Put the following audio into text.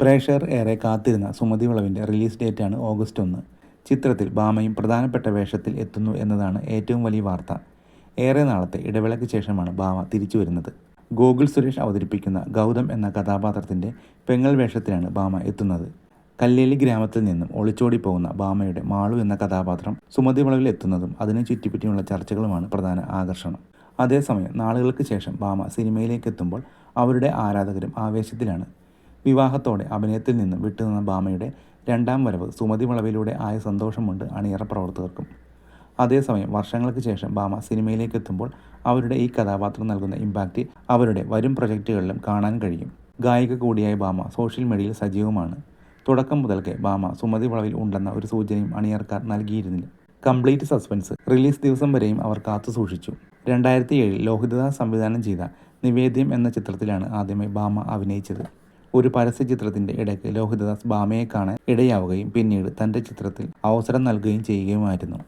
പ്രേക്ഷകർ ഏറെ കാത്തിരുന്ന സുമതി വളവിന്റെ റിലീസ് ഡേറ്റാണ് ഓഗസ്റ്റ് ഒന്ന്. ചിത്രത്തിൽ ബാമയും പ്രധാനപ്പെട്ട വേഷത്തിൽ എത്തുന്നു എന്നതാണ് ഏറ്റവും വലിയ വാർത്ത. ഏറെ നാളത്തെ ഇടവേളയ്ക്ക് ശേഷമാണ് ബാമ തിരിച്ചു വരുന്നത്. ഗോകുൽ സുരേഷ് അവതരിപ്പിക്കുന്ന ഗൗതം എന്ന കഥാപാത്രത്തിന്റെ പെങ്ങൾ വേഷത്തിലാണ് ബാമ എത്തുന്നത്. കല്ലേലി ഗ്രാമത്തിൽ നിന്നും ഒളിച്ചോടി പോകുന്ന ബാമയുടെ മാളു എന്ന കഥാപാത്രം സുമതി വളവിൽ എത്തുന്നതും അതിനെ ചുറ്റിപ്പറ്റിയുള്ള ചർച്ചകളുമാണ് പ്രധാന ആകർഷണം. അതേസമയം നാളുകൾക്ക് ശേഷം ബാമ സിനിമയിലേക്ക് എത്തുമ്പോൾ അവരുടെ ആരാധകരും ആവേശത്തിലാണ്. വിവാഹത്തോടെ അഭിനയത്തിൽ നിന്ന് വിട്ടുനിന്ന ഭാമയുടെ രണ്ടാം വരവ് സുമതി വളവിലൂടെ ആയ സന്തോഷമുണ്ട് അണിയറ പ്രവർത്തകർക്കും. അതേസമയം വർഷങ്ങൾക്ക് ശേഷം ഭാമ സിനിമയിലേക്ക് എത്തുമ്പോൾ അവരുടെ ഈ കഥാപാത്രം നൽകുന്ന ഇമ്പാക്റ്റ് അവരുടെ വരും പ്രൊജക്റ്റുകളിലും കാണാൻ കഴിയും. ഗായിക കൂടിയായ ഭാമ സോഷ്യൽ മീഡിയയിൽ സജീവമാണ്. തുടക്കം മുതൽക്കേ ഭാമ സുമതി വളവിൽ ഉണ്ടെന്ന ഒരു സൂചനയും അണിയർക്കാർ നൽകിയിരുന്നില്ല. കംപ്ലീറ്റ് സസ്പെൻസ് റിലീസ് ദിവസം വരെയും അവർ കാത്തു സൂക്ഷിച്ചു. രണ്ടായിരത്തി ഏഴിൽ ലോഹിതദാസ് സംവിധാനം ചെയ്ത നിവേദ്യം എന്ന ചിത്രത്തിലാണ് ആദ്യമായി ഭാമ അഭിനയിച്ചത്. ഒരു പരസ്യ ചിത്രത്തിന്റെ ഇടയ്ക്ക് ലോഹിതദാസ് ഭാമയെ കാണാൻ ഇടയാവുകയും പിന്നീട് തന്റെ ചിത്രത്തിൽ അവസരം നൽകുകയും ചെയ്യുകയുമായിരുന്നു.